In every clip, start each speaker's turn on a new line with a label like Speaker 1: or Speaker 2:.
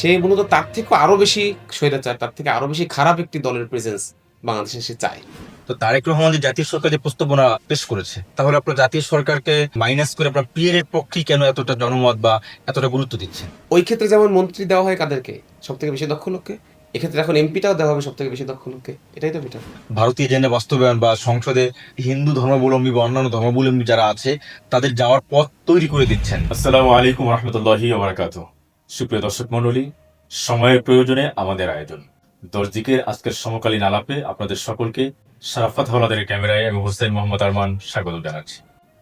Speaker 1: সে মূলত তার থেকে আরও বেশি স্বৈরাচার তার থেকে আরও বেশি খারাপ একটি দলের প্রেজেন্স বাংলাদেশে সে চায়।
Speaker 2: তো তারেক রহমান যে জাতীয় সরকার যে প্রস্তাবনা পেশ করেছে তাহলে আপনার জাতীয় সরকারকে মাইনাস করে আপনার পিয়ার এর পক্ষেই কেন এতটা জনমত বা এতটা গুরুত্ব দিচ্ছে?
Speaker 1: ওই ক্ষেত্রে যেমন মন্ত্রী দেওয়া হয় কাদেরকে? সব থেকে বেশি দক্ষ লোককে? এক্ষেত্রে এখন এমপিটাও দেওয়া হবে সব থেকে বেশি দক্ষ লোককে। এটাই তো বেটার
Speaker 2: ভারতীয় এজেন্ডা বাস্তবায়ন বা সংসদে হিন্দু ধর্মাবলম্বী বা অন্যান্য ধর্মাবলম্বী যারা আছে তাদের যাওয়ার পথ তৈরি করে দিচ্ছেন।
Speaker 3: আসসালামু আলাইকুম রহমতুল্লাহি ওবরাকাত সুপ্রিয় দর্শক মণ্ডলী, সময়ের প্রয়োজনে আমাদের আয়োজন। দর্জিকের আজকের সমকালীন আলাপে আপনাদের সকলকে সারাফাত হলাদের ক্যামেরায় এবং হোসেন মোহাম্মদ আরমান স্বাগত জানাচ্ছি।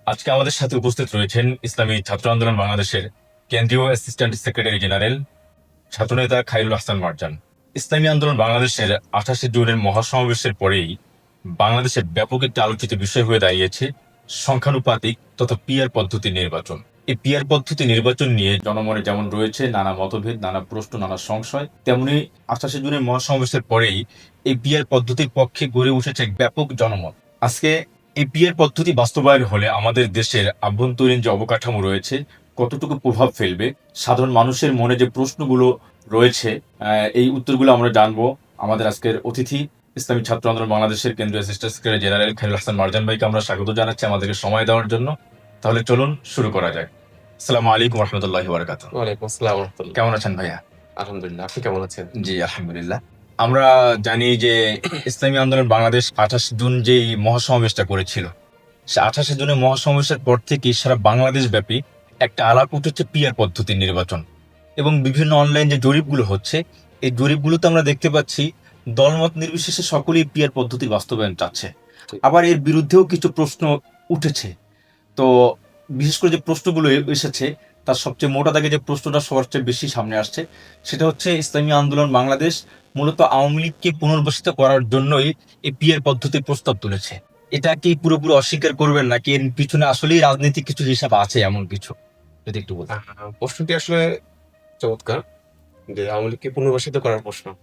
Speaker 3: আজকে আমাদের সাথে উপস্থিত রয়েছেন ইসলামী ছাত্র আন্দোলন বাংলাদেশের কেন্দ্রীয় অ্যাসিস্ট্যান্ট সেক্রেটারি জেনারেল ছাত্রনেতা খাইরুল হাসান মার্জান। ইসলামী আন্দোলন বাংলাদেশের আঠাশে জুনের মহাসমাবেশের পরেই বাংলাদেশের ব্যাপক একটি আলোচিত বিষয় হয়ে দাঁড়িয়েছে সংখ্যানুপাতিক তথা পিয়ার পদ্ধতি নির্বাচন। এই পিয়ার পদ্ধতি নির্বাচন নিয়ে জনমনে যেমন রয়েছে নানা মতভেদ, নানা প্রশ্ন, নানা সংশয়, তেমনি আঠাশে জুনের মহাসমাবেশের পরেই এই পিয়ার পদ্ধতির পক্ষে গড়ে উঠেছে ব্যাপক জনমত। আজকে এই পিয়ার পদ্ধতি বাস্তবায়ন হলে আমাদের দেশের আভ্যন্তরীণ যে অবকাঠামো রয়েছে, কতটুকু প্রভাব ফেলবে, সাধারণ মানুষের মনে যে প্রশ্নগুলো রয়েছে এই উত্তরগুলো আমরা জানব আমাদের আজকের অতিথি, ইসলামী ছাত্র আন্দোলন বাংলাদেশের কেন্দ্রীয় assistant secretary general Khairul Hasan Marjan ভাইকে আমরা স্বাগত জানাচ্ছি আমাদেরকে সময় দেওয়ার জন্য। তাহলে চলুন শুরু করা যাক। আসসালামু আলাইকুম রহমতুল্লাহ বারকাত
Speaker 1: ওয়ালাইকুম আসসালাম রহমতুল্লাহ।
Speaker 3: কেমন আছেন ভাইয়া?
Speaker 1: আলহামদুলিল্লাহ আপনি কেমন আছেন?
Speaker 2: জি আলহামদুলিল্লাহ। আমরা জানি যে ইসলামী আন্দোলন বাংলাদেশ আঠাশ জুন যেই মহাসমাবেশটা করেছিল সে আঠাশে জুনের মহাসমাবেশের পর থেকে সারা বাংলাদেশ ব্যাপী একটা আলাপ উঠেছে পিয়ার পদ্ধতির নির্বাচন এবং বিভিন্ন অনলাইন যে জরিপগুলো হচ্ছে এই জরিপগুলোতে আমরা দেখতে পাচ্ছি দলমত নির্বিশেষে সকলেই পিয়ার পদ্ধতির বাস্তবায়ন চাচ্ছে। আবার এর বিরুদ্ধেও কিছু প্রশ্ন উঠেছে। তো বিশেষ করে যে প্রশ্নগুলো এসেছে তার সবচেয়ে মোটা দাগে যে প্রশ্নটা সবার চেয়ে বেশি সামনে আসছে সেটা হচ্ছে ইসলামী আন্দোলন বাংলাদেশ মূলত আওয়ামী লীগকে পুনর্বাসিত করার জন্যই এই পিয়ার পদ্ধতির প্রস্তাব তুলেছে। এটা কি পুরোপুরি অস্বীকার করবেন নাকি এর পিছনে আসলেই রাজনৈতিক কিছু হিসাব আছে এমন কিছু? যদি একটু বলতেন।
Speaker 1: আহ, প্রশ্নটি আসলে চমৎকার যে আওয়ামী লীগকে পুনর্বাসিত করার প্রশ্ন।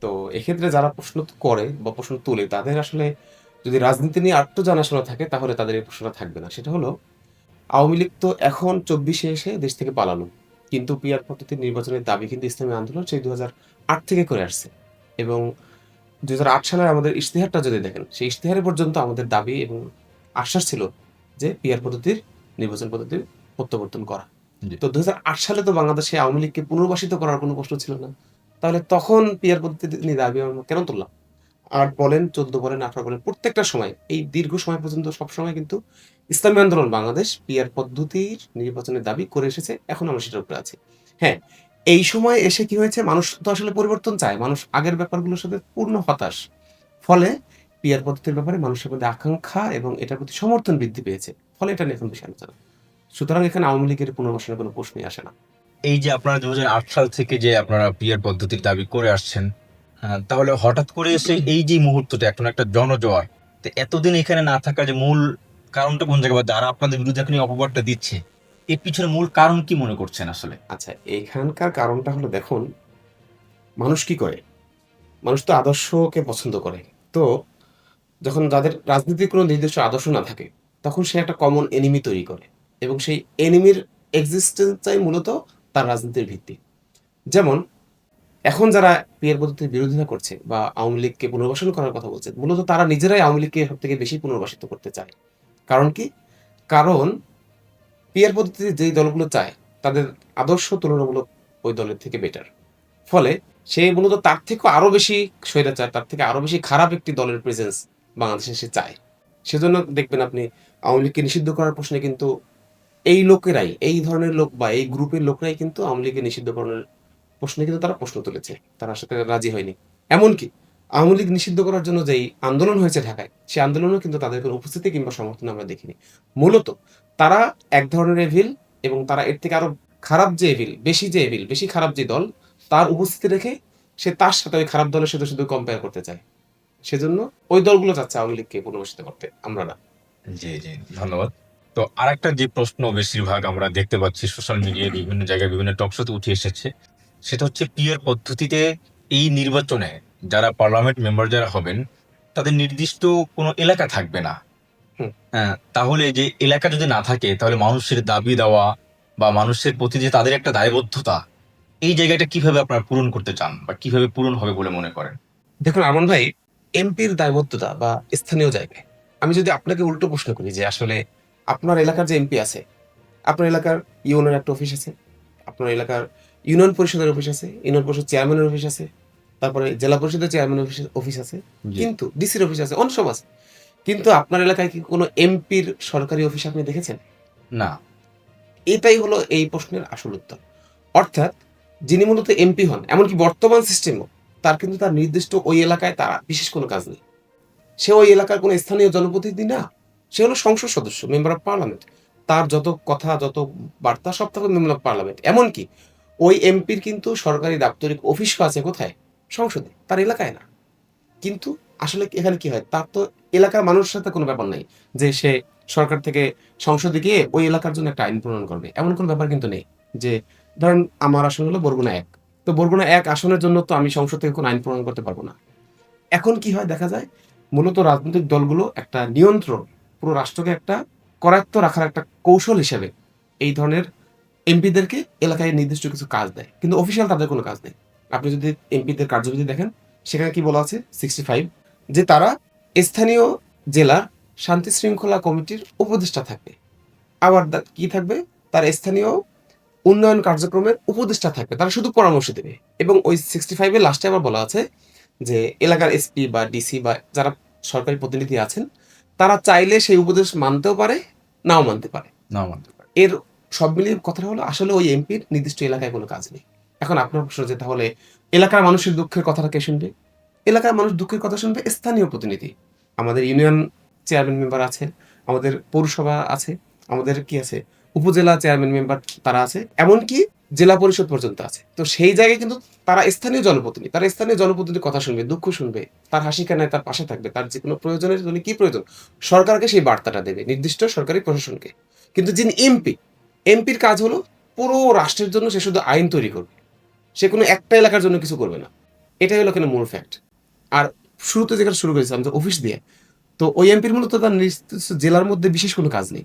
Speaker 1: তো এক্ষেত্রে যারা প্রশ্ন করে বা প্রশ্ন তোলে তাদের আসলে যদি রাজনীতি নিয়ে আটটু জানাশোনা থাকে তাহলে তাদের এই প্রশ্নটা থাকবে না। সেটা হলো আওয়ামী লীগ তো এখন চব্বিশে এসে দেশ থেকে পালানো কিন্তু পিয়ার পদ্ধতির নির্বাচনের দাবি কিন্তু ইসলামী আন্দোলন সেই দু আট থেকে করে আসছে। এবং দু আট সালের আমাদের ইশতেহারটা যদি দেখেন সেই ইশতেহারে পর্যন্ত আমাদের দাবি এবং আশ্বাস ছিল যে পিয়ার পদ্ধতির নির্বাচন পদ্ধতির প্রত্যাবর্তন করা। তো দুই হাজার আট সালে তো বাংলাদেশে আওয়ামী লীগকে পুনর্বাসিত করার কোনো প্রশ্ন ছিল না। তাহলে তখন পিয়ার পদ্ধতি নিয়ে দাবি আমরা কেন তুললাম? আট বলেন, চোদ্দ বলেন, আঠারো বলেন, প্রত্যেকটা সময়, এই দীর্ঘ সময় পর্যন্ত সবসময় কিন্তু ইসলামী আন্দোলন বাংলাদেশ পিয়ার পদ্ধতির নির্বাচনের দাবি করে এসেছে, এখন আমরা সেটার উপরে আছি। হ্যাঁ এই সময় এসে কি হয়েছে? মানুষ তো আসলে পরিবর্তন চায়, মানুষ আগের ব্যাপারগুলোর সাথে পূর্ণ হতাশ। ফলে পিয়ার পদ্ধতির ব্যাপারে মানুষের মধ্যে আকাঙ্ক্ষা এবং এটার প্রতি সমর্থন বৃদ্ধি পেয়েছে। ফলে এটা নিয়ে এখন বেশি আলোচনা। সুতরাং এখানে আওয়ামী লীগের পুনর্বাসনের কোনো প্রশ্নই আসে না।
Speaker 2: এই যে আপনারা দু হাজার আট সাল থেকে যে আপনারা পিয়ার পদ্ধতির দাবি করে আসছেন তাহলে হঠাৎ করে এসে এই যে মুহূর্তটা এখন একটা জনজয় তো এতদিন এখানে না থাকা যে মূল কারণটা কোন জায়গায় যারা আপনাদের বিরুদ্ধে এখন অপবাদটা দিচ্ছে এর পিছনে মূল কারণ কি মনে করছেন আসলে?
Speaker 1: আচ্ছা এখানকার কারণটা হলো দেখুন মানুষ কি করে? মানুষ তো আদর্শকে পছন্দ করে। তো যখন যাদের রাজনীতির কোনো নির্দিষ্ট আদর্শ না থাকে তখন সে একটা কমন এনিমি তৈরি করে এবং সেই এনিমির এক্সিস্টেন্সটাই মূলত তার রাজনীতির ভিত্তি। যেমন এখন যারা পিয়ার পদ্ধতির বিরোধিতা করছে বা আওয়ামী লীগকে পুনর্বাসন করার কথা বলছে, মূলত তারা নিজেরাই আওয়ামী লীগকে সব থেকে বেশি পুনর্বাসিত করতে চায়। কারণ কি? কারণ পিয়ার পদ্ধতিতে যেই দলগুলো চায়, তাদের আদর্শ তুলনামূলক ওই দলের থেকে বেটার ফলে সে মূলত তার থেকেও আরও বেশি স্বৈরাচার, তার থেকে আরও বেশি খারাপ একটি দলের প্রেজেন্স বাংলাদেশে সে চায়। সেজন্য দেখবেন আপনি আওয়ামী লীগকে নিষিদ্ধ করার প্রশ্নে কিন্তু এই লোকেরাই, এই ধরনের লোক বা এই গ্রুপের লোকরাই কিন্তু আওয়ামী লীগকে নিষিদ্ধকরণের প্রশ্নে, কিন্তু তারা প্রশ্ন তুলেছে। তারা সাথে রাজি হয়নি। এমনকি আওয়ামী লীগ নিষিদ্ধ করার জন্য যেই আন্দোলন হয়েছে ঢাকায় সেই আন্দোলনও কিন্তু তাদের কোনো উপস্থিতি কিংবা সমর্থন আমরা দেখিনি। মূলত তারা এক ধরনের এভিল এবং তারা এর থেকে আরও খারাপ যে এভিল বেশি যে এভিল বেশি খারাপ যে দল, তার উপস্থিতি রেখে সে তার সাথে ওই খারাপ দলের সাথে শুধু কম্পেয়ার করতে চায়। সেজন্য ওই দলগুলো চাচ্ছে আওয়ামী লীগকে পুনর্বাসিত করতে। আমরা না।
Speaker 2: জি জি, ধন্যবাদ। তো আরেকটা যে প্রশ্ন বেশিরভাগ আমরা দেখতে পাচ্ছি সোশ্যাল মিডিয়ায় বিভিন্ন জায়গায় বিভিন্ন টকশোতে উঠে এসেছে সেটা হচ্ছে পিয়ার পদ্ধতিতে এই নির্বাচনে যারা পার্লামেন্ট মেম্বার যারা হবেন তাদের নির্দিষ্ট কোনো এলাকা থাকবে না। হ্যাঁ তাহলে যে এলাকা যদি না থাকে তাহলে মানুষের দাবি দেওয়া বা মানুষের প্রতি যে তাদের একটা দায়বদ্ধতা এই জায়গাটা কীভাবে আপনারা পূরণ করতে চান বা কীভাবে পূরণ হবে বলে মনে করেন?
Speaker 1: দেখুন আরমান ভাই এমপির দায়বদ্ধতা বা স্থানীয় জায়গায়। আমি যদি আপনাকে উল্টো প্রশ্ন করি যে আসলে আপনার এলাকার যে এমপি আছে আপনার এলাকার ইউনিয়নের একটা অফিস আছে আপনার এলাকার ইউনিয়ন পরিষদের অফিস আছে ইউনিয়ন পরিষদ চেয়ারম্যানের অফিস আছে তারপরে জেলা পরিষদের চেয়ারম্যানের অফিস অফিস আছে কিন্তু ডিসির অফিস আছে অনেক আছে। কিন্তু আপনার এলাকায় কি কোনো এমপির সরকারি অফিস আপনি দেখেছেন?
Speaker 2: না।
Speaker 1: এটাই হলো এই প্রশ্নের আসল উত্তর। অর্থাৎ যিনি মূলত এমপি হন এমনকি বর্তমান সিস্টেমও তার কিন্তু তার নির্দিষ্ট ওই এলাকায় তার বিশেষ কোনো কাজ নেই। সে ওই এলাকার কোনো স্থানীয় জনপ্রতিনিধি না সে হলো সংসদ সদস্য মেম্বার অফ পার্লামেন্ট তার যত কথা যত বার্তা সব থাকবে মেম্বার অফ পার্লামেন্ট এমনকি ওই এমপির কিন্তু সরকারি দাপ্তরিক অফিসও আছে কোথায়? সংসদে, তার এলাকায় না। কিন্তু আসলে এখানে কি হয়? তার তো এলাকার মানুষের সাথে কোনো ব্যাপার নাই যে সে সরকার থেকে সংসদে গিয়ে ওই এলাকার জন্য একটা আইন প্রণয়ন করবে। এমন কোনো ব্যাপার কিন্তু নেই যে, ধরেন আমার আসন হলো বরগুনা এক। তো বরগুনা এক আসনের জন্য তো আমি সংসদ থেকে কোনো আইন প্রণয়ন করতে পারব না। এখন কি হয় দেখা যায়? মূলত রাজনৈতিক দলগুলো একটা নিয়ন্ত্রণ, পুরো রাষ্ট্রকে একটা করায়ত্ত রাখার একটা কৌশল হিসেবে এই ধরনের এমপিদেরকে এলাকায় নির্দিষ্ট কিছু কাজ দেয় কিন্তু অফিসিয়াল তাদের কোনো কাজ নেই। আপনি যদি এমপিদের কার্যবিধি দেখেন সেখানে কি বলা আছে? সিক্সটি ফাইভ যে তারা স্থানীয় জেলার শান্তি শৃঙ্খলা কমিটির উপদেষ্টা থাকবে। আবার কি থাকবে? তার স্থানীয় উন্নয়ন কার্যক্রমের উপদেষ্টা থাকবে। তারা শুধু পরামর্শ দেবে। এবং ওই সিক্সটি ফাইভে লাস্টে আবার বলা আছে যে এলাকার এসপি বা ডিসি বা যারা সরকারি প্রতিনিধি আছেন তারা চাইলে সেই উপদেশ মানতেও পারে নাও মানতে পারে।
Speaker 2: না মানতে পারি।
Speaker 1: এর সব মিলিয়ে কথাটা হলো, আসলে ওই এমপির নির্দিষ্ট এলাকায় কোনো কাজ নেই। এখন আপনার প্রশ্ন যে তাহলে এলাকার মানুষের দুঃখের কথাটা কে শুনবে? এলাকার মানুষ দুঃখের কথা শুনবে স্থানীয় প্রতিনিধি। আমাদের ইউনিয়ন চেয়ারম্যান মেম্বার আছে, আমাদের পৌরসভা আছে, আমাদের কি আছে? উপজেলা চেয়ারম্যান মেম্বার তারা আছে, এমনকি জেলা পরিষদ পর্যন্ত আছে। তো সেই জায়গায় কিন্তু তারা স্থানীয় জনপ্রতিনিধি, তারা স্থানীয় জনপ্রতিনিধির কথা শুনবে, দুঃখ শুনবে, তার হাসি কান্নায় তার পাশে থাকবে, তার যে কোনো প্রয়োজনের জন্য কি প্রয়োজন, সরকারকে সেই বার্তাটা দেবে, নির্দিষ্ট সরকারি প্রশাসনকে। কিন্তু যিনি এমপি এমপির কাজ হলো পুরো রাষ্ট্রের জন্য সে শুধু আইন তৈরি করবে। সে কোনো একটা এলাকার জন্য কিছু করবে না। এটাই হলো কেন মূল ফ্যাক্ট আর শুরুতে যেখানে শুরু করেছিলাম, যে অফিস দিয়ে, তো ওই এমপির মূলত তার নির্দিষ্ট জেলার মধ্যে বিশেষ কোনো কাজ নেই।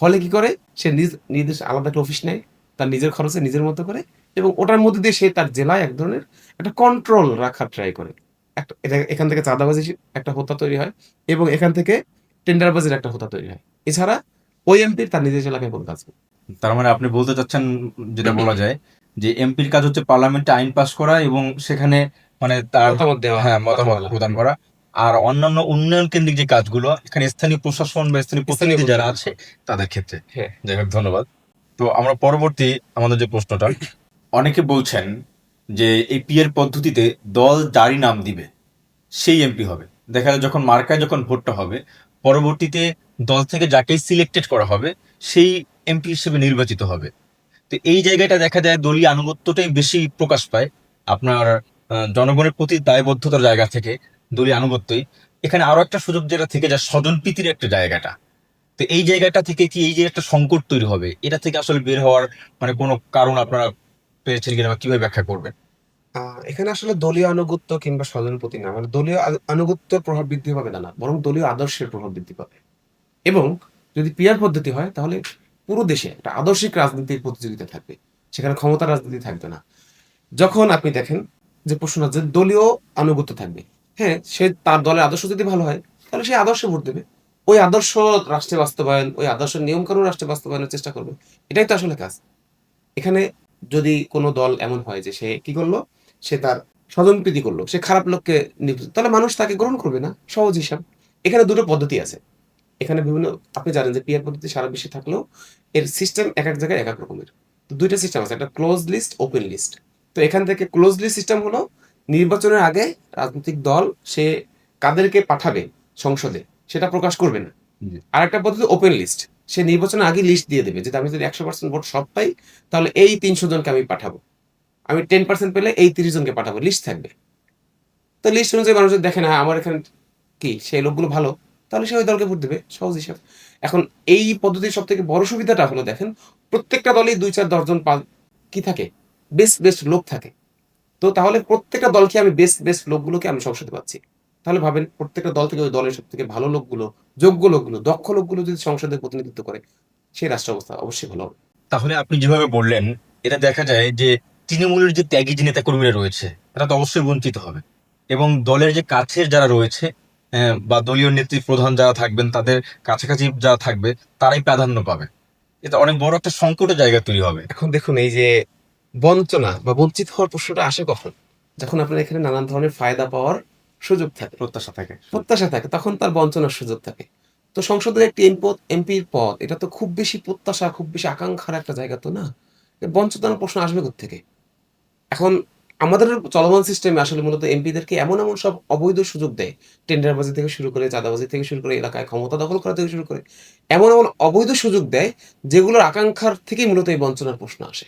Speaker 1: ফলে কি করে? সে নিজ নির্দিষ্ট আলাদা একটা অফিস নেয়, তার নিজের খরচে নিজের মতো করে এবং ওটার মধ্যে দিয়ে সে তার জেলায় এক ধরনের একটা কন্ট্রোল রাখার ট্রাই করে। একটা, এটা এখান থেকে চাঁদাবাজি, একটা হোতা তৈরি হয় এবং এখান থেকে টেন্ডারবাজির একটা হোতা তৈরি হয়। এছাড়া ওই এমপির তার নিজের এলাকায় কোনো কাজ নেই।
Speaker 2: তার মানে আপনি বলতে চাচ্ছেন যেটা বলা যায় যে এমপির কাজ হচ্ছে পার্লামেন্টে আইন পাস করা এবং সেখানে মানে তার
Speaker 1: মতামত দেওয়া।
Speaker 2: হ্যাঁ মতামত প্রদান করা। আর অন্যান্য উন্নয়ন কেন্দ্রিক যে কাজগুলো এখানে স্থানীয় প্রশাসন বা স্থানীয় প্রতিনিধি যারা আছে তাদের ক্ষেত্রে।
Speaker 1: হ্যাঁ।
Speaker 2: যাই হোক ধন্যবাদ। তো আমরা পরবর্তী আমাদের যে প্রশ্নটা অনেকে বলছেন যে এই পিয়ের পদ্ধতিতে দল যারই নাম দিবে সেই এমপি হবে। দেখা যায় যখন মার্কায় যখন ভোটটা হবে পরবর্তীতে দল থেকে যাকেই সিলেক্টেড করা হবে, সেই এমপি হিসেবে নির্বাচিত হবে। তো এই জায়গাটা দেখা যায় দলীয় আনুগত্যটাই বেশি প্রকাশ পায়। আপনার জনগণের প্রতি দায়বদ্ধতার জায়গা থেকে দলীয় আনুগত্যই। এখানে আরও একটা সুযোগ যেটা থেকে যায় স্বজনপ্রীতির একটা জায়গাটা। তো এই জায়গাটা থেকে কি এই যে একটা সংকট তৈরি হবে, এটা থেকে আসলে বের হওয়ার মানে কোনো কারণ আপনারা পেয়েছেন কিনা বা কীভাবে ব্যাখ্যা করবেন?
Speaker 1: এখানে আসলে দলীয় আনুগত্য কিংবা স্বজন প্রতি না মানে দলীয় আনুগত্যের প্রভাব বৃদ্ধি পাবে না না, বরং দলীয় আদর্শের প্রভাব বৃদ্ধি পাবে। এবং যদি পিয়ার পদ্ধতি হয়, তাহলে পুরো দেশে একটা আদর্শিক রাজনীতির প্রতিযোগিতা থাকবে, সেখানে ক্ষমতা রাজনীতি থাকবে না। যখন আপনি দেখেন যে প্রশ্ন যে দলীয় আনুগত্য থাকবে হ্যাঁ সে তার দলের আদর্শ যদি ভালো হয়, তাহলে সে আদর্শে ভোট দেবে। ওই আদর্শ রাষ্ট্রে বাস্তবায়ন, ওই আদর্শ নিয়মকানুন রাষ্ট্রে বাস্তবায়নের চেষ্টা করবে। এটাই তো আসলে কাজ। এখানে যদি কোনো দল এমন হয় যে সে কি করল? সে তার স্বজনপ্রীতি করল সে খারাপ লোককে তাহলে মানুষ তাকে গ্রহণ করবে না? সহজ হিসাব। এখানে দুটো পদ্ধতি আছে। এখানে বিভিন্ন আপনি জানেন যে পিয়ার পদ্ধতি সারা বিশ্বে থাকলেও এর সিস্টেম এক এক জায়গায় এক এক রকমের। তো দুইটা সিস্টেম আছে একটা ক্লোজ লিস্ট ওপেন লিস্ট তো এখান থেকে ক্লোজ লিস্ট সিস্টেম হলো নির্বাচনের আগে রাজনৈতিক দল সে কাদেরকে পাঠাবে সংসদে সেটা প্রকাশ করবে না। আর একটা পদ্ধতি ওপেন লিস্ট সে নির্বাচনের আগে লিস্ট দিয়ে দেবে যে আমি যদি একশো পার্সেন্ট ভোট সব পাই তাহলে এই তিনশো জনকে আমি পাঠাবো। আমি টেন পার্সেন্ট পেলে এই তিরিশ জনকে পাঠাবো লিস্ট থাকবে। তো লিস্ট অনুযায়ী মানুষ দেখে না আমার এখানে কি সেই লোকগুলো ভালো, তাহলে সে ওই দলকে ভোট দেবে, সহজ হিসাব। এখন এই পদ্ধতির সব থেকে বড় সুবিধাটা হলো, দেখেন, প্রত্যেকটা দলেই দুই চার দশজন কি থাকে বেস্ট বেস্ট লোক থাকে। তো তাহলে প্রত্যেকটা দলকে আমি বেস্ট বেস্ট লোকগুলোকে আমি সংসদে পাচ্ছি। তাহলে ভাবেন, প্রত্যেকটা দল থেকে ওই দলের সব থেকে ভালো লোকগুলো, যোগ্য লোকগুলো, দক্ষ লোকগুলো যদি সংসদে প্রতিনিধিত্ব করে, সেই রাষ্ট্র অবস্থা অবশ্যই ভালো হবে।
Speaker 2: তাহলে আপনি যেভাবে বললেন, এটা দেখা যায় যে তৃণমূলের যে ত্যাগী যে নেতা কর্মীরা রয়েছে তারা তো অবশ্যই বঞ্চিত হবে। এবং দলের যে কাছের যারা রয়েছে বা দলীয় নেত্রী প্রধান যারা থাকবেন তাদের কাছাকাছি যারা থাকবে তারাই প্রাধান্য পাবে। এটা অনেক বড় একটা সংকটের জায়গা তৈরি হবে।
Speaker 1: এখন দেখুন এই যে বঞ্চনা বা বঞ্চিত হওয়ার প্রশ্নটা আসে কখন? যখন আপনার এখানে নানান ধরনের ফায়দা পাওয়ার সুযোগ থাকে
Speaker 2: প্রত্যাশা থাকে।
Speaker 1: প্রত্যাশা থাকে তখন তার বঞ্চনার সুযোগ থাকে। তো সংসদের একটি এমপির পদ এটা তো খুব বেশি প্রত্যাশা খুব বেশি আকাঙ্ক্ষার একটা জায়গা তো না? বঞ্চনার প্রশ্ন আসবে থেকে এখন আমাদের চলমান সিস্টেমে আসলে মূলত এমপিদেরকে এমন এমন সব অবৈধ সুযোগ দেয় টেন্ডারবাজি থেকে শুরু করে, চাঁদাবাজি থেকে শুরু করে, এলাকায় ক্ষমতা দখল করা থেকে শুরু করে, এমন এমন অবৈধ সুযোগ দেয় যেগুলোর আকাঙ্ক্ষার থেকেই মূলত এই বঞ্চনার প্রশ্ন আসে।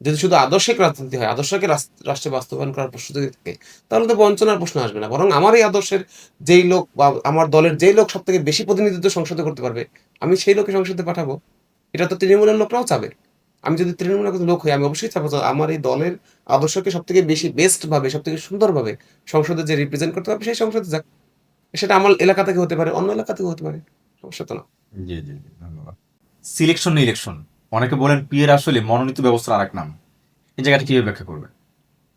Speaker 1: যদি শুধু আদর্শিক রাজনীতি হয়, আদর্শকে রাষ্ট্রে বাস্তবায়ন করার প্রশ্ন যদি থাকে, তাহলে তো বঞ্চনার প্রশ্ন আসবে না। বরং আমার এই আদর্শের যেই লোক বা আমার দলের যেই লোক সব থেকে বেশি প্রতিনিধিত্ব সংসদে করতে পারবে, আমি সেই লোকে সংসদে পাঠাবো। এটা তো তৃণমূলের লোকরাও চাবে। আমি যদি তৃণমূলের কোনো লোক হই আমি অবশ্যই যে আমার এই দলের আদর্শকে সব থেকে বেশি বেস্ট ভাবে সব থেকে সুন্দরভাবে সংসদে যে রিপ্রেজেন্ট করতে পারবে সেই সংসদে যাক। সেটা আমার এলাকা থেকে হতে পারে অন্য এলাকা থেকে হতে পারে। সমস্যা তো না।
Speaker 2: জি জি ধন্যবাদ। সিলেকশন না ইলেকশন অনেকে বলেন পিয়ের আসলে মনোনীত ব্যবস্থার আরেক নাম। এই জায়গাটা কীভাবে ব্যাখ্যা করবে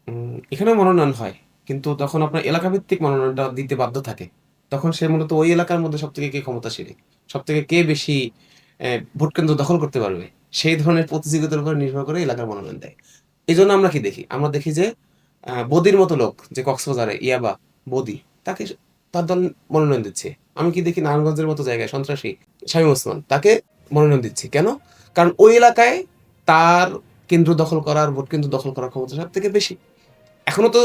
Speaker 1: উম, এখানেও মনোনয়ন হয় কিন্তু তখন আপনার এলাকা ভিত্তিক মনোনয়নটা দিতে বাধ্য থাকে। তখন সে মূলত ওই এলাকার মধ্যে সব থেকে কে ক্ষমতাশীল? সব থেকে কে বেশি ভোট কেন্দ্র দখল করতে পারবে? সেই ধরনের প্রতিযোগিতার উপর নির্ভর করে এলাকার মনোনয়ন দেয়। এই জন্য আমরা কি দেখি? আমরা দেখি যে বদির মতো লোক, যে কক্সবাজারে ইয়াবা, বদি, তাকে তার দল মনোনয়ন দিচ্ছে। আমি কি দেখি নারায়ণগঞ্জের মতো জায়গায় সন্ত্রাসী শামীম ওসমান, তাকে মনোনয়ন দিচ্ছি। কেন? কারণ ওই এলাকায় তার কেন্দ্র দখল করার, ভোট কেন্দ্র দখল করার ক্ষমতা সব থেকে বেশি। এখনও তো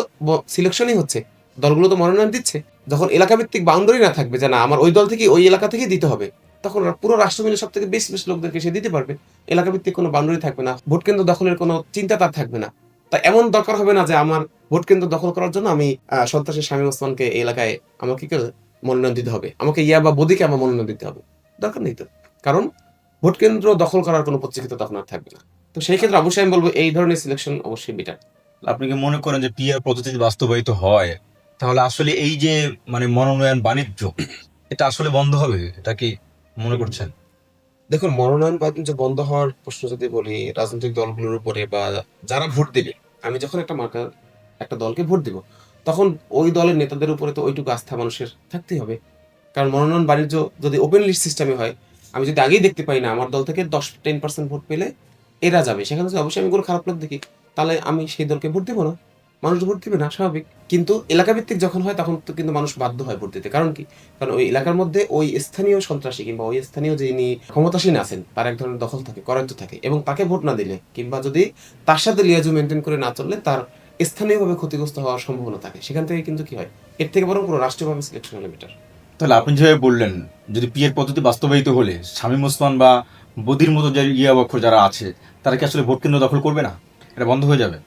Speaker 1: সিলেকশনই হচ্ছে। দলগুলো তো মনোনয়ন দিচ্ছে। যখন এলাকা ভিত্তিক বাউন্ডারি না থাকবে যে না, আমার ওই দল থেকে ওই এলাকা থেকে দিতে হবে। তখন পুরো রাষ্ট্র মিলে সব থেকে বেশি বেশি লোকদেরকে সে দিতে পারবে। এলাকা ভিত্তিক কোনো বাউন্ডারি থাকবে না। ভোট কেন্দ্র দখলের কোনো চিন্তা তার থাকবে না। তা এমন দরকার হবে না যে আমার ভোট কেন্দ্র দখল করার জন্য আমি সন্ত্রাসী স্বামী ওসমানকে এলাকায় আমাকে মনোনয়ন দিতে হবে? আমাকে ইয়া বা বদিকে আমার মনোনয়ন দিতে হবে। দরকার নেই তো। কারণ ভোট কেন্দ্র দখল করার কোনো প্রতিযোগিতা তখন আর থাকবে না। তো সেই ক্ষেত্রে অবশ্যই আমি বলব এই ধরনের সিলেকশন অবশ্যই বেটার
Speaker 2: আপনি কি মনে করেন যে পিয়ার পদ্ধতি বাস্তবায়িত হয়? তাহলে আসলে এই যে মানে মনোনয়ন বাণিজ্য, এটা আসলে বন্ধ হবে? এটা কি মনে করছেন?
Speaker 1: দেখুন, মনোনয়ন বাণিজ্য বন্ধ হওয়ার প্রশ্ন যদি বলি, রাজনৈতিক দলগুলোর উপরে বা যারা ভোট দেবে, আমি যখন একটা মার্কার একটা দলকে ভোট দিব, তখন ওই দলের নেতাদের উপরে তো ওইটুকু আস্থা মানুষের থাকতেই হবে। কারণ মনোনয়ন বাণিজ্য যদি ওপেন লিস্ট সিস্টেমে হয়, আমি যদি আগেই দেখতে পাই না, আমার দল থেকে দশ টেন পার্সেন্ট ভোট পেলে এরা যাবে। সেখানে যদি অবশ্যই আমি কোনো খারাপ লোক দেখি, তাহলে আমি সেই দলকে ভোট দেবো না। মানুষ ভোট দিবে না, স্বাভাবিক। কিন্তু এলাকা ভিত্তিক যখন হয়, তখন তো কিন্তু মানুষ বাধ্য হয় ভোট দিতে। কারণ কি? কারণ ওই এলাকার মধ্যে ওই স্থানীয় সন্ত্রাসী কিংবা ওই স্থানীয় যিনি ক্ষমতাসীন আছেন, তার এক ধরনের দখল থাকে করাজ্য থাকে এবং তাকে ভোট না দিলে কিংবা যদি তার সাথে লিয়াজু মেনটেন করে না চললে, তার স্থানীয়ভাবে ক্ষতিগ্রস্ত হওয়ার সম্ভাবনা থাকে। সেখান থেকে কিন্তু কি হয়? এর থেকে বরং পুরো রাষ্ট্রীয়ভাবে সিলেকশন হলে বেটার
Speaker 2: তাহলে আপনি যেভাবে বললেন, যদি পিয়ের পদ্ধতি বাস্তবায়িত হলে, শামীম ওসমান বা বদির মতো যে ইয়া বক্ষ যারা আছে, তারা কি আসলে ভোট কেন্দ্র দখল করবে না? এটা বন্ধ হয়ে যাবে?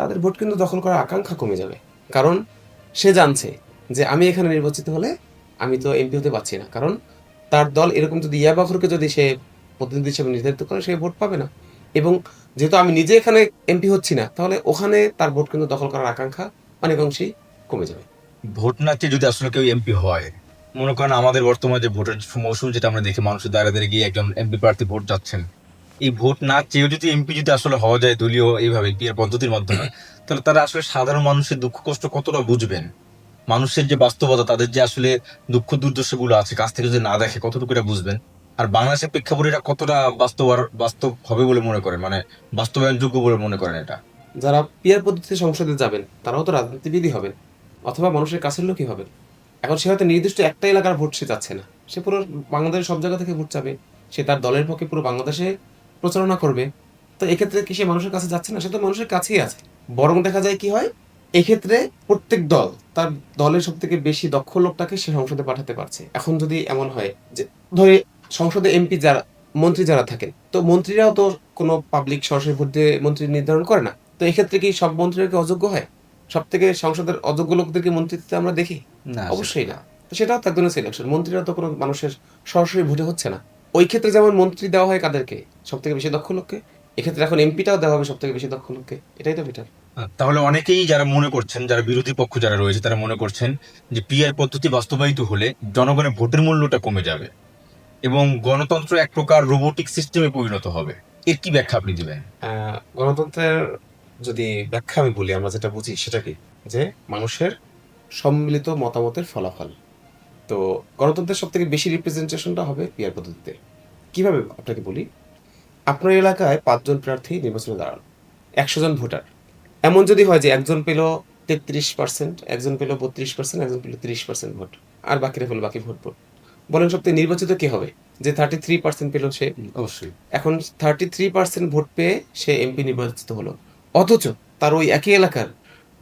Speaker 1: তাদের ভোট কিন্তু দখল করার আকাঙ্ক্ষা কমে যাবে। কারণ সে জানছে যে আমি এখানে নির্বাচিত হলে আমি তো এমপি হতে পারছি না। কারণ তার দল এরকম যদি ইয়া বাখরকে যদি সে প্রতিনিধি হিসেবে নির্ধারিত করে, সে ভোট পাবে না। এবং যেহেতু আমি নিজে এখানে এমপি হচ্ছি না, তাহলে ওখানে তার ভোট কিন্তু দখল করার আকাঙ্ক্ষা অনেক অংশেই কমে যাবে।
Speaker 2: ভোট না চেয়ে যদি আসলে কেউ এমপি হয়, মনে করেন আমাদের বর্তমানে যে ভোটের মৌসুম যেটা আমরা দেখি, মানুষের দাঁড়িয়ে দাঁড়িয়ে গিয়ে একজন এমপি প্রার্থী ভোট যাচ্ছেন এই ভোট না চেয়েও যদি এমপি যদি আসলে হওয়া যায় দলীয় এইভাবে পিয়ার পদ্ধতির মাধ্যমে, তাহলে তারা আসলে সাধারণ মানুষের দুঃখ কষ্ট কতটা বুঝবেন? মানুষের যে বাস্তবতা, তাদের যে আসলে দুঃখ দুর্দশাগুলো আছে, কাছ থেকে যদি না দেখে কতটুকু এটা বুঝবেন? আর বাংলাদেশের প্রেক্ষাপটে এটা কতটা বাস্তব বাস্তব হবে বলে মনে করেন? মানে বাস্তবায়নযোগ্য বলে মনে করেন এটা?
Speaker 1: যারা পিয়ার পদ্ধতিতে সংসদে যাবেন, তারাও তো রাজনীতিবিদই হবেন, অথবা মানুষের কাছের লোকই হবেন। এখন সে হয়তো নির্দিষ্ট একটা এলাকার ভোট সে যাচ্ছে না। সে পুরো বাংলাদেশের সব জায়গা থেকে ভোট চাবে। সে তার দলের পক্ষে পুরো বাংলাদেশে প্রচারণা করবে তো এক্ষেত্রে কি সে মানুষের কাছে যাচ্ছে না? সে তো মানুষের কাছেই আছে। বরং দেখা যায় কি হয় এক্ষেত্রে প্রত্যেক দল তার দলের সব থেকে বেশি দক্ষ লোকটাকে সে সংসদে পাঠাতে পারছে। এখন যদি এমন হয় যে ধরে সংসদে এমপি যারা মন্ত্রী যারা থাকেন তো মন্ত্রীরাও তো কোনো পাবলিক সরাসরি ভোট দিয়ে মন্ত্রী নির্ধারণ করে না। তো এক্ষেত্রে কি সব মন্ত্রীরা কি অযোগ্য হয়? সব থেকে সংসদের অযোগ্য লোকদেরকে মন্ত্রিত্বে আমরা দেখি?
Speaker 2: না
Speaker 1: অবশ্যই না। সেটাও তো এক ধরনের সিলেকশন মন্ত্রীরা তো কোনো মানুষের সরাসরি ভোটে হচ্ছে না। ওই ক্ষেত্রে যেমন মন্ত্রী দেওয়া হয় কাদেরকে সব থেকে বেশি দক্ষ লোককে এক্ষেত্রে এখন এমপিটাও দেওয়া হবে সব থেকে বেশি দক্ষ লোককে এটাই তো বেটার
Speaker 2: তাহলে অনেকেই যারা মনে করছেন যারা বিরোধী পক্ষ যারা রয়েছে তারা মনে করছেন যে পিআর পদ্ধতি বাস্তবায়িত হলে জনগণের ভোটের মূল্যটা কমে যাবে এবং গণতন্ত্র এক প্রকার রোবোটিক সিস্টেমে পরিণত হবে। এর কি ব্যাখ্যা আপনি দিবেন?
Speaker 1: আহ, গণতন্ত্রের যদি ব্যাখ্যা আমি বলি আমরা যেটা বুঝি সেটা কি? যে মানুষের সম্মিলিত মতামতের ফলাফল। তো গণতন্ত্রের সব থেকে বেশি রিপ্রেজেন্টেশনটা হবে পিয়ার পদ্ধতিতে। কীভাবে আপনাকে বলি? আপনার এলাকায় পাঁচজন প্রার্থী নির্বাচনে দাঁড়ান। একশো জন ভোটার। এমন যদি হয় যে একজন পেল তেত্রিশ পার্সেন্ট একজন পেল বত্রিশ পার্সেন্ট একজন পেল তিরিশ পার্সেন্ট ভোট। আর বাকিরা পেল বাকি ভোট ভোট বলেন সবথেকে নির্বাচিত কে হবে? যে থার্টি থ্রি পার্সেন্ট পেল সে।
Speaker 2: অবশ্যই।
Speaker 1: এখন থার্টি থ্রি পার্সেন্ট ভোট পেয়ে সে এমপি নির্বাচিত হলো। অথচ তার ওই একই এলাকার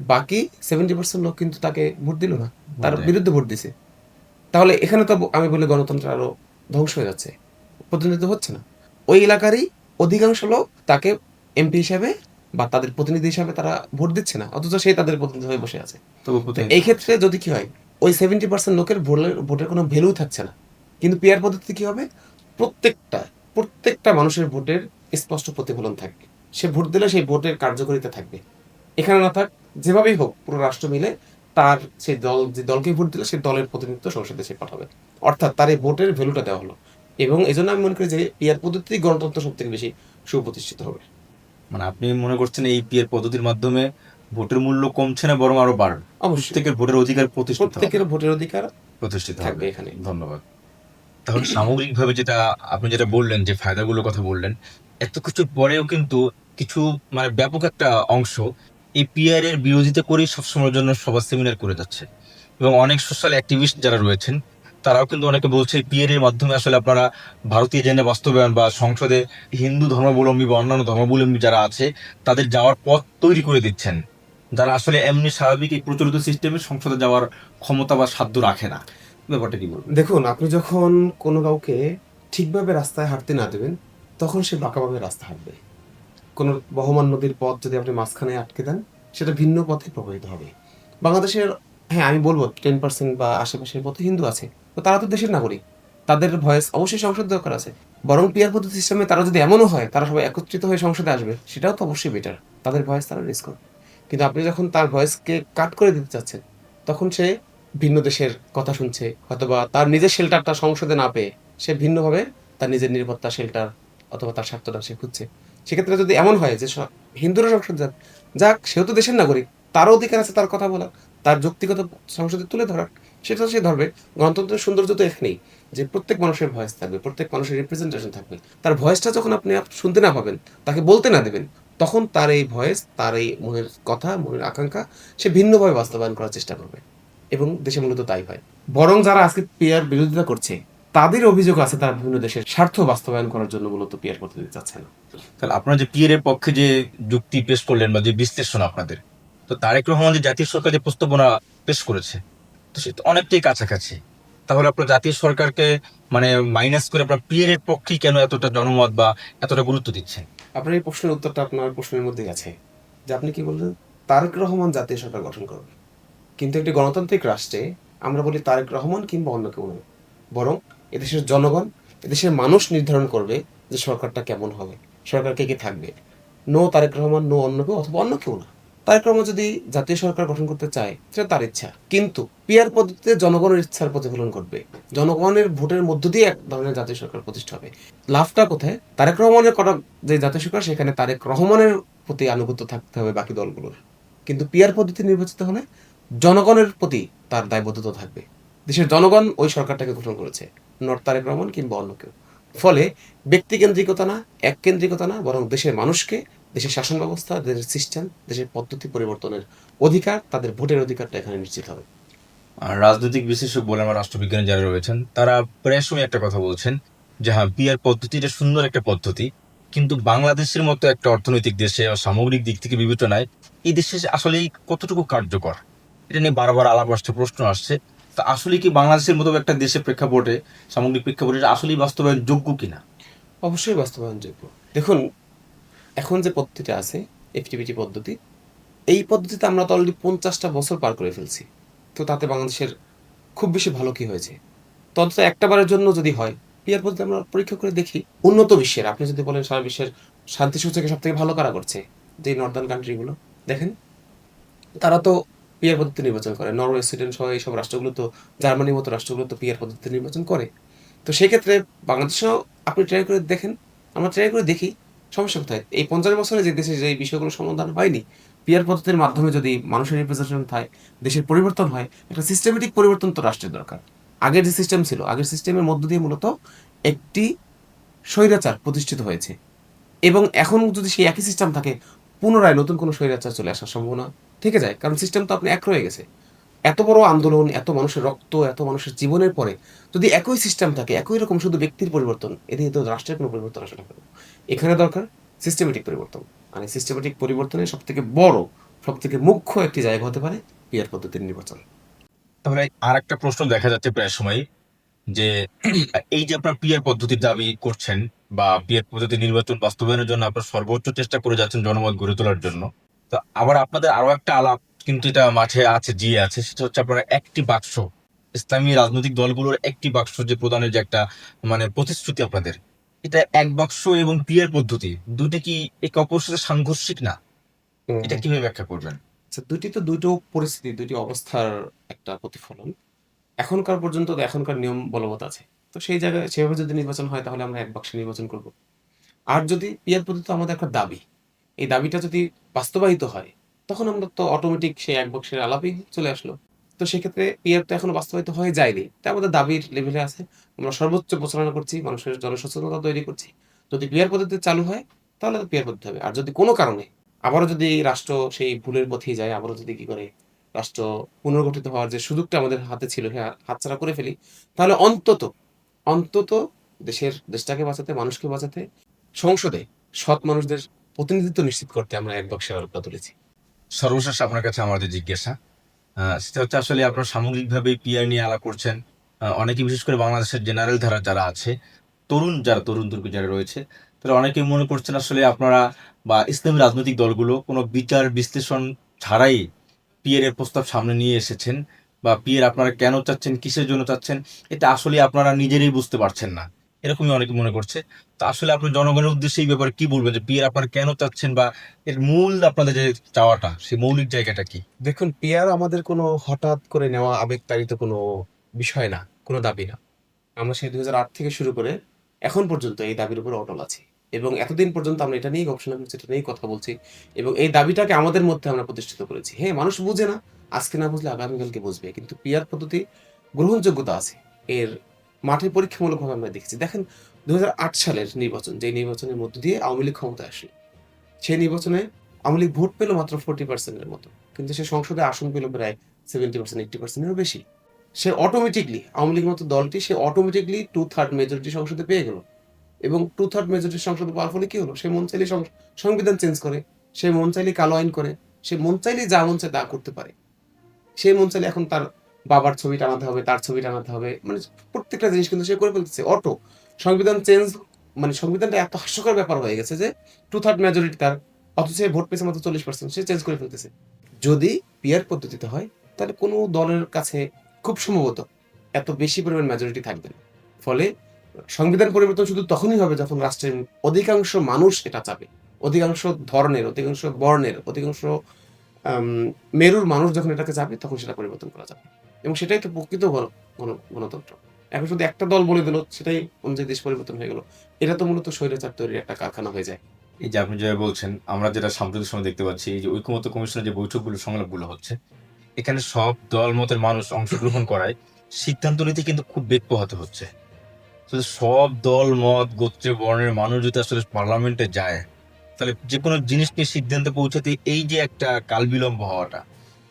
Speaker 1: বাকি সেভেন্টি পার্সেন্ট লোক কিন্তু তাকে ভোট দিল না। তার বিরুদ্ধে ভোট দিছে। তাহলে এখানে তো আমি বলি গণতন্ত্র আরও ধ্বংস হয়ে যাচ্ছে। প্রতিনিধিত্ব হচ্ছে না। ওই এলাকারই অধিকাংশ লোক তাকে এমপি হিসাবে বা তাদের প্রতিনিধি হিসাবে তারা ভোট দিচ্ছে না অথচ সে তাদের প্রতিনিধি হয়ে বসে আছে। এই ক্ষেত্রে যদি কি হয় ওই সেভেন্টি পার্সেন্ট লোকের ভোটের ভোটের কোনো ভ্যালু থাকছে না। কিন্তু পিয়ার পদ্ধতি কি হবে? প্রত্যেকটা প্রত্যেকটা মানুষের ভোটের স্পষ্ট প্রতিফলন থাকবে। সে ভোট দিলে সেই ভোটের কার্যকারিতা থাকবে। এখানে না থাক যেভাবেই হোক পুরো রাষ্ট্র মিলে তার সেই দল যে দলকে ভোট দিলে সেই দলের প্রতিনিধিত্ব সংসদে সে পাঠাবে। অর্থাৎ তার এই ভোটের ভ্যালুটা দেওয়া হলো। এবং এই জন্য আমি মনে করি যে পিয়ার পদ্ধতি গণতন্ত্র সব থেকে বেশি সুপ্রতিষ্ঠিত হবে।
Speaker 2: মানে আপনি মনে করছেন এই পিএর পদ্ধতির মাধ্যমে ভোটের মূল্য কমছে না বরং আরও বাড়বে?
Speaker 1: অবশ্যই।
Speaker 2: প্রত্যেকের ভোটের অধিকার প্রতিষ্ঠিত।
Speaker 1: প্রত্যেকের ভোটের অধিকার
Speaker 2: প্রতিষ্ঠিত
Speaker 1: থাকবে
Speaker 2: হবে
Speaker 1: এখানে।
Speaker 2: ধন্যবাদ। তাহলে সামগ্রিকভাবে যেটা আপনি যেটা বললেন যে ফায়দাগুলোর কথা বললেন এত কিছুর পরেও কিন্তু কিছু মানে ব্যাপক একটা অংশ এই পিআর এর বিরোধিতা করেই সবসময়ের জন্য সভা সেমিনার করে যাচ্ছে। এবং অনেক সোশ্যাল অ্যাক্টিভিস্ট যারা রয়েছেন, তারাও কিন্তু অনেকে বলছে পিআর এর মাধ্যমে আসলে আপনারা ভারতীয় এজেন্ডা বাস্তবায়ন বা সংসদে হিন্দু ধর্মাবলম্বী বা অন্যান্য ধর্মাবলম্বী যারা আছে, তাদের যাওয়ার পথ তৈরি করে দিচ্ছেন। যারা আসলে এমনি স্বাভাবিক এই প্রচলিত সিস্টেমে সংসদে যাওয়ার ক্ষমতা বা সাধ্য রাখে না। ব্যাপারটা কি বলবেন?
Speaker 1: দেখুন, আপনি যখন কোনো কাউকে ঠিকভাবে রাস্তায় হাঁটতে না দেবেন, তখন সে বাঁকাভাবে রাস্তা হাঁটবে। কোনো বহমান নদীর পথ যদি আপনি মাঝখানে আটকে দেন, সেটা ভিন্ন পথে প্রবাহিত হবে। বাংলাদেশের হ্যাঁ আমি বলব টেন পার্সেন্ট বা আশেপাশের মতো হিন্দু আছে, তো তারা তো দেশের নাগরিক। তাদের ভয়েস অবশ্যই সংসদ দরকার আছে। বরং পিয়ার পদ্ধতি সিস্টেমে তারা যদি এমনও হয়, তারা সবাই একত্রিত হয়ে সংসদে আসবে, সেটাও তো অবশ্যই বেটার তাদের ভয়েস তারা রিস্ক করবে। কিন্তু আপনি যখন তার ভয়েসকে কাট করে দিতে চাচ্ছেন, তখন সে ভিন্ন দেশের কথা শুনছে অথবা তার নিজের শেল্টারটা সংসদে না পেয়ে সে ভিন্নভাবে তার নিজের নিরাপত্তা শেল্টার অথবা তার স্বার্থটা সে খুঁজছে। সেক্ষেত্রে যদি এমন হয় যে হিন্দুরা সংসদ যাক যাক, সেও তো দেশের নাগরিক, তারও অধিকার আছে তার কথা বলা তার যুক্তিগত সংসদে তুলে ধরার, সেটা সে ধরবে। গণতন্ত্রের সৌন্দর্য তো এখানেই, যে প্রত্যেক মানুষের ভয়েস থাকবে, প্রত্যেক মানুষের রিপ্রেজেন্টেশন থাকবে। তার ভয়েসটা যখন আপনি শুনতে না পাবেন, তাকে বলতে না দেবেন, তখন তার এই ভয়েস তার এই মনের কথা, মনের আকাঙ্ক্ষা, সে ভিন্নভাবে বাস্তবায়ন করার চেষ্টা করবে। এবং দেশে মূলত তাই হয়। বরং যারা আজকে পিয়ার বিরোধিতা করছে তাদের অভিযোগ আছে তারা বিভিন্ন দেশের স্বার্থ বাস্তবায়ন করার জন্য মূলত পিয়ার পদ্ধতি চাচ্ছে না।
Speaker 2: তাহলে আপনারা যে পিএর এর পক্ষে যে যুক্তি পেশ করলেন বা যে বিশ্লেষণ আপনাদের তো তারেক রহমান যে জাতীয় সরকার যে প্রস্তাবনা পেশ করেছে তো সেটা অনেকটাই কাছাকাছি। তাহলে আপনার জাতীয় সরকারকে মানে মাইনাস করে আপনার পিএর এর পক্ষেই কেন এতটা জনমত বা এতটা গুরুত্ব দিচ্ছেন?
Speaker 1: আপনার এই প্রশ্নের উত্তরটা আপনার প্রশ্নের মধ্যেই আছে যে আপনি কি বললেন? তারেক রহমান জাতীয় সরকার গঠন করবে কিন্তু একটি গণতান্ত্রিক রাষ্ট্রে আমরা বলি তারেক রহমান কিংবা অন্য কেউ নয় বরং এদেশের জনগণ, এদেশের মানুষ নির্ধারণ করবে যে সরকারটা কেমন হবে। সরকার কে কে থাকবে? নো তারেক রহমান, নো অন্য কেউ, অথবা অন্য কেউ না। তারেক রহমান যদি জাতীয় সরকার গঠন করতে চায়, সেটা তার ইচ্ছা। কিন্তু পিয়ার পদ্ধতিতে জনগণের ইচ্ছার প্রতিফলন ঘটবে। জনগণের ভোটের মধ্য দিয়ে এক ধরনের জাতীয় সরকার প্রতিষ্ঠা হবে। লাভটা কোথায়? তারেক রহমানের করা যে জাতীয় সরকার, সেখানে তারেক রহমানের প্রতি আনুগত্য থাকতে হবে বাকি দলগুলোর। কিন্তু পিয়ার পদ্ধতি নির্বাচিত হলে জনগণের প্রতি তার দায়বদ্ধতা থাকবে। দেশের জনগণ ওই সরকারটাকে গঠন করেছে। নট তারেক রহমান কিংবা অন্য কেউ। ফলে ব্যক্তিকেন্দ্রিকতা না, এককেন্দ্রিকতা না, বরং দেশের মানুষকে, দেশের শাসন ব্যবস্থা দেশের সিস্টেম দেশের পদ্ধতি পরিবর্তনের অধিকার, তাদের ভোটের অধিকারটা এখানে নিশ্চিত হবে।
Speaker 2: আর রাজনৈতিক বিশেষজ্ঞ বলে আমার রাষ্ট্রবিজ্ঞানী যারা রয়েছেন, তারা প্রায় সময় একটা কথা বলছেন, যে হ্যাঁ পিআর পদ্ধতিটা সুন্দর একটা পদ্ধতি, কিন্তু বাংলাদেশের মতো একটা অর্থনৈতিক দেশে সামগ্রিক দিক থেকে বিবেচনায় এই দেশে আসলে কতটুকু কার্যকর? এটা নিয়ে বারবার আলাপ আসছে, প্রশ্ন আসছে। তা আসলে কি বাংলাদেশের মতো একটা দেশের প্রেক্ষাপটে, সামগ্রিক প্রেক্ষাপটে আসলেই বাস্তবায়ন যোগ্য কিনা?
Speaker 1: অবশ্যই বাস্তবায়নযোগ্য। দেখুন, এখন যে পদ্ধতিটা আছে, এফটিপিটি পদ্ধতি, এই পদ্ধতিতে আমরা তো অলরেডি পঞ্চাশটা বছর পার করে ফেলছি। তো তাতে বাংলাদেশের খুব বেশি ভালো কি হয়েছে? তত একটা বারের জন্য যদি হয় পিয়ার পদ্ধতি আমরা পরীক্ষা করে দেখি। উন্নত বিশ্বের, আপনি যদি বলেন সারা বিশ্বের শান্তি সূচকে সব থেকে ভালো কারা করছে, যে নর্দার্ন কান্ট্রিগুলো দেখেন। তারা তো পিয়ার পদ্ধতি নির্বাচন করে। নরওয়ে, সুইডেন সহ এইসব রাষ্ট্রগুলো তো, জার্মানির মতো রাষ্ট্রগুলো তো পিয়ার পদ্ধতি নির্বাচন করে। তো সেই ক্ষেত্রে বাংলাদেশেও আপনি ট্রাই করে দেখেন, আমরা ট্রাই করে দেখি, সমস্যা কোথায়? এই পঞ্চাশ বছরে যে দেশে যে বিষয়গুলো সমাধান হয়নি, পিয়ার পদ্ধতির মাধ্যমে যদি মানুষের রিপ্রেজেন্টেশন হয়, দেশের পরিবর্তন হয়, একটা সিস্টেমেটিক পরিবর্তন তো রাষ্ট্রের দরকার। আগের যে সিস্টেম ছিল, আগের সিস্টেমের মধ্য দিয়ে মূলত একটি স্বৈরাচার প্রতিষ্ঠিত হয়েছে। এবং এখন যদি সেই একই সিস্টেম থাকে, পুনরায় নতুন কোনো স্বৈরাচার চলে আসার সম্ভাবনা থেকে যায়, কারণ সিস্টেম তো আপনি এক রয়ে গেছে। এত বড় আন্দোলন, এত মানুষের রক্ত, এত মানুষের জীবনের পরে যদি একই সিস্টেম থাকে, একই রকম শুধু ব্যক্তির পরিবর্তন, এতে তো রাষ্ট্রের কোনো পরিবর্তন আসে না এখানে দরকার সিস্টেমেটিক পরিবর্তন। মানে সিস্টেমেটিক পরিবর্তনের সব থেকে বড় সব থেকে মুখ্য একটি জায়গা হতে পারে পিয়ার পদ্ধতির নির্বাচন।
Speaker 2: তাহলে আর একটা প্রশ্ন দেখা যাচ্ছে প্রায় সময় যে এই যে আপনার পিয়ার পদ্ধতির দাবি করছেন বা পিয়ার পদ্ধতি নির্বাচন বাস্তবায়নের জন্য আপনার সর্বোচ্চ চেষ্টা করে যাচ্ছেন জনমত গড়ে তোলার জন্য তো আবার আপনাদের আরও একটা আলাপ কিন্তু এটা মাঠে আছে জিয়ে আছে সেটা হচ্ছে আপনার একটি বাক্স। ইসলামী রাজনৈতিক দলগুলোর একটি বাক্স যে প্রদানের যে একটা মানে প্রতিশ্রুতি আপনাদের এটা এক বাক্স এবং পিয়ার পদ্ধতি দুটো কি একে অপরের সাথে সাংঘর্ষিক না? এটা কীভাবে ব্যাখ্যা করবেন?
Speaker 1: আচ্ছা দুটি তো দুটো পরিস্থিতি দুটি অবস্থার একটা প্রতিফলন। এখনকার পর্যন্ত এখনকার নিয়ম বলবৎ আছে। তো সেই জায়গায় সেভাবে যদি নির্বাচন হয় তাহলে আমরা এক বাক্সে নির্বাচন করব। আর যদি পিয়ার পদ্ধতি আমাদের একটা দাবি এই দাবিটা যদি বাস্তবায়িত হয়, তখন আমরা তো অটোমেটিক সেই এক বক্সের আলাপেই চলে আসলো। তো সেক্ষেত্রে পিয়ার তো এখনও বাস্তবায়িত হয়ে যায়নি। তা আমাদের দাবির লেভেলে আছে। আমরা সর্বোচ্চ প্রচারণা করছি, মানুষের জনসচেতনতা তৈরি করছি। যদি পিয়ার পদ্ধতি চালু হয়, তাহলে তো পিয়ার পদ্ধতি হবে। আর যদি কোনো কারণে আবারও যদি রাষ্ট্র সেই ভুলের পথেই যায়, আবারও যদি কি করে রাষ্ট্র পুনর্গঠিত হওয়ার যে সুযোগটা আমাদের হাতে ছিল, সে হাতছাড়া করে ফেলি, তাহলে অন্তত অন্তত দেশের, দেশটাকে বাঁচাতে, মানুষকে বাঁচাতে, সংসদে সৎ মানুষদের প্রতিনিধিত্ব নিশ্চিত করতে আমরা এক বক্সের আলোকটা তুলেছি।
Speaker 2: সর্বশেষ আপনার কাছে আমাদের জিজ্ঞাসা সেটা হচ্ছে আসলে আপনারা সামগ্রিকভাবে পিআর নিয়ে আলাপ করছেন। অনেকে বিশেষ করে বাংলাদেশের জেনারেল ধারা যারা আছে, তরুণ যারা, তরুণ দুর্গ যারা রয়েছে, তারা অনেকে মনে করছেন আসলে আপনারা বা ইসলামী রাজনৈতিক দলগুলো কোনো বিচার বিশ্লেষণ ছাড়াই পিএর এর প্রস্তাব সামনে নিয়ে এসেছেন বা পিএর আপনারা কেন চাচ্ছেন, কিসের জন্য চাচ্ছেন, এটা আসলে আপনারা নিজেরাই বুঝতে পারছেন না। এরকমই অনেকে মনে করছে। তো আসলে আপনি জনগণের উদ্দেশ্যে এই ব্যাপারে কি বলবেন? যে পিএর আপনারা কেন চাচ্ছেন বা এর মূল আপনাদের যে চাওয়াটা সেই মৌলিক জায়গাটা কি?
Speaker 1: দেখুন, পিয়ার আমাদের কোনো হঠাৎ করে নেওয়া আবেগ আবেগতাড়িত কোনো বিষয় না, কোনো দাবি না। আমরা সেই দুই থেকে শুরু করে এখন পর্যন্ত এই দাবির উপর অটল আছি। এবং এতদিন পর্যন্ত আমরা এটা নিয়েই গবেষণা করছি, এটা নিয়েই কথা বলছি। এবং এই দাবিটাকে আমাদের মধ্যে আমরা প্রতিষ্ঠিত করেছি। হ্যাঁ মানুষ বুঝে না, আজকে না বুঝলে আগামীকালকে বুঝবে। কিন্তু পিয়ার পদ্ধতি গ্রহণযোগ্যতা আছে। এর মাঠে পরীক্ষামূলকভাবে আমরা দেখেছি। দেখেন দু হাজার আট সালের নির্বাচন যে নির্বাচনের মধ্য দিয়ে আওয়ামী লীগ ক্ষমতায় আসে সেই নির্বাচনে আওয়ামী লীগ ভোট পেল মাত্র ফোর্টি পার্সেন্টের মতো, কিন্তু সে সংসদে আসন পেল প্রায় সেভেন্টি পার্সেন্ট এইটটি পার্সেন্টেরও বেশি। সে অটোমেটিকলি আওয়ামী লীগের মতো দলটি, সে অটোমেটিকলি টু থার্ড মেজরিটি সংসদে পেয়ে গেল। এবং টু থার্ড মেজরিটি সংসদে পাওয়ার ফলে কি হলো? সে মন চাইলে সংবিধান চেঞ্জ করে, সে মন চাইলে কালো আইন করে, সে মন চাইলে যা মন চায় তা করতে পারে। সে মন চাইলে এখন তার বাবার ছবি টানাতে হবে, তার ছবি টানাতে হবে। মানে প্রত্যেকটা জিনিস কিন্তু সে করে ফেলতেছে। অটো, সংবিধান চেঞ্জ মানে সংবিধানটা এত হাস্যকর ব্যাপার হয়ে গেছে যে টু থার্ড মেজরিটি তার, অথচ সে ভোট পেয়েছে মাত্র চল্লিশ পার্সেন্ট সে চেঞ্জ করে ফেলতেছে। যদি পিয়ার পদ্ধতিতে হয়, তাহলে কোনো দলের কাছে খুব সম্ভবত এত বেশি পরিমাণ মেজরিটি থাকবে না। ফলে সংবিধান পরিবর্তন শুধু তখনই হবে যখন রাষ্ট্রের অধিকাংশ মানুষ এটা চাবে। অধিকাংশ ধরনের অধিকাংশ বর্ণের, অধিকাংশ মেরুর মানুষ যখন এটাকে যাবে তখন সেটা পরিবর্তন করা যাবে। এবং সেটাই তো প্রকৃত গণ- গণ- গণতন্ত্র এখন শুধু একটা দল বলে দিল, সেটাই অনুযায়ী দেশ পরিবর্তন হয়ে গেল। এটা তো মূলত স্বৈরাচার তৈরির একটা কারখানা হয়ে যায়।
Speaker 2: এই যে আপনি যেভাবে বলছেন, আমরা যেটা সাম্প্রতিক সময় দেখতে পাচ্ছি, এই যে ঐক্যমত্য কমিশনের যে বৈঠকগুলো, সংলাপগুলো হচ্ছে, এখানে সব দল, মতের মানুষ অংশগ্রহণ করায়, সিদ্ধান্ত নিতে কিন্তু খুব বেগ হচ্ছে। সব দল, মত, গোত্রে, বর্ণের মানুষ যদি আসলে পার্লামেন্টে যায়, তাহলে যে কোনো জিনিস নিয়ে সিদ্ধান্তে পৌঁছাতে এই যে একটা কাল বিলম্ব হওয়াটা,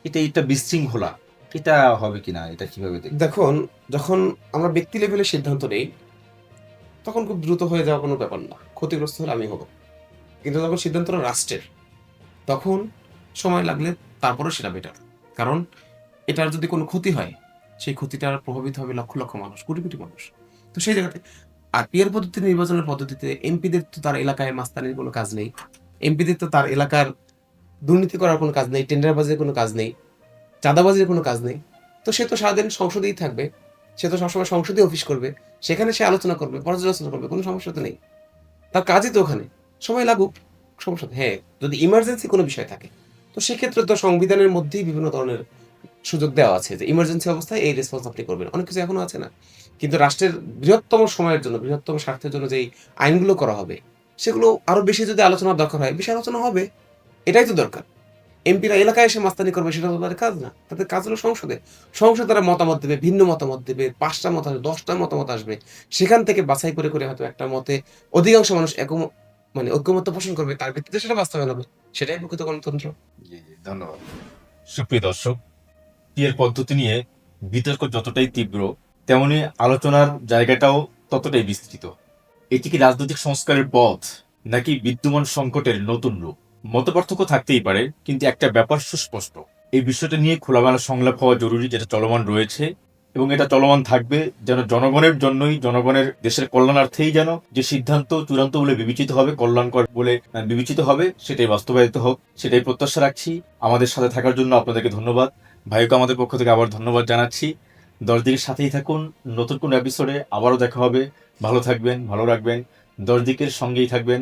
Speaker 2: এটা এটা বিশৃঙ্খলা। এটা হবে কিনা, এটা কীভাবে দেখ
Speaker 1: দেখুন, যখন আমরা ব্যক্তি লেভেলে সিদ্ধান্ত নেই, তখন খুব দ্রুত হয়ে যাওয়া কোনো ব্যাপার না। ক্ষতিগ্রস্ত হলে আমি হব। কিন্তু যখন সিদ্ধান্তটা রাষ্ট্রের, তখন সময় লাগলে তারপরেও সেটা বেটার কারণ এটার যদি কোনো ক্ষতি হয়, সেই ক্ষতিটার প্রভাবিত হবে লক্ষ লক্ষ মানুষ, কোটি কোটি মানুষ। তো সেই জায়গাতে আর পিয়ার পদ্ধতি নির্বাচনের পদ্ধতিতে এমপিদের তো তার এলাকায় মাস্তানির কোনো কাজ নেই। এমপিদের তো তার এলাকার দুর্নীতি করার কোনো কাজ নেই টেন্ডারবাজির কোনো কাজ নেই। চাঁদাবাজির কোনো কাজ নেই। তো সে তো সারাদিন সংসদেই থাকবে, সে তো সবসময় সংসদে অফিস করবে, সেখানে সে আলোচনা করবে পর্যালোচনা করবে, কোনো সমস্যা তো নেই। তার কাজই তো ওখানে, সময় লাগুক, সমস্যা হ্যাঁ যদি ইমার্জেন্সি কোনো বিষয় থাকে, তো সেক্ষেত্রে তো সংবিধানের মধ্যেই বিভিন্ন ধরনের সুযোগ দেওয়া আছে যে ইমার্জেন্সি অবস্থায় এই রেসপন্স আপনি করবেন। অনেক কিছু এখনও আছে না, কিন্তু রাষ্ট্রের বৃহত্তম সময়ের জন্য, বৃহত্তম স্বার্থের জন্য যেই আইনগুলো করা হবে, সেগুলো আরও বেশি যদি আলোচনার দরকার হয়, বেশি আলোচনা হবে, এটাই তো দরকার। এমপিরা এলাকায় এসে মাস্তানি করবে সেটা তো তাদের কাজ না। তাদের কাজ হলো সংসদে। সংসদে তারা মতামত দেবে ভিন্ন মতামত দেবে পাঁচটা মত আসবে দশটা মতামত আসবে। সেখান থেকে বাছাই করে করে হয়তো একটা মতে অধিকাংশ মানুষ একম মানে ঐক্যমত্য পোষণ করবে তার ভিত্তিতে সেটা বাস্তবায়ন হবে। সেটাই প্রকৃত গণতন্ত্র।
Speaker 4: জি জি ধন্যবাদ।
Speaker 2: সুপ্রিয় দর্শক বিয়ের পদ্ধতি নিয়ে বিতর্ক যতটাই তীব্র তেমনি আলোচনার জায়গাটাও ততটাই বিস্তৃত। এটি কি রাজনৈতিক সংস্কারের পথ নাকি বিদ্যমান সংকটের নতুন রূপ? মতপার্থক্য থাকতেই পারে, কিন্তু একটা ব্যাপার সুস্পষ্ট। এই বিষয়টা নিয়ে খোলামেলা সংলাপ হওয়া জরুরি, যেটা চলমান রয়েছে, এবং এটা চলমান থাকবে যেন জনগণের জন্যই, জনগণের দেশের কল্যাণার্থেই যেন যে সিদ্ধান্ত চূড়ান্ত বলে বিবেচিত হবে, কল্যাণকর বলে বিবেচিত হবে, সেটাই বাস্তবায়িত হোক, সেটাই প্রত্যাশা রাখছি। আমাদের সাথে থাকার জন্য আপনাদেরকে ধন্যবাদ। ভাইকে আমাদের পক্ষ থেকে আবার ধন্যবাদ জানাচ্ছি। দশ দিকের সাথেই থাকুন, নতুন কোনো এপিসোডে আবারও দেখা হবে। ভালো থাকবেন, ভালো রাখবেন, দশ দিকের সঙ্গেই থাকবেন।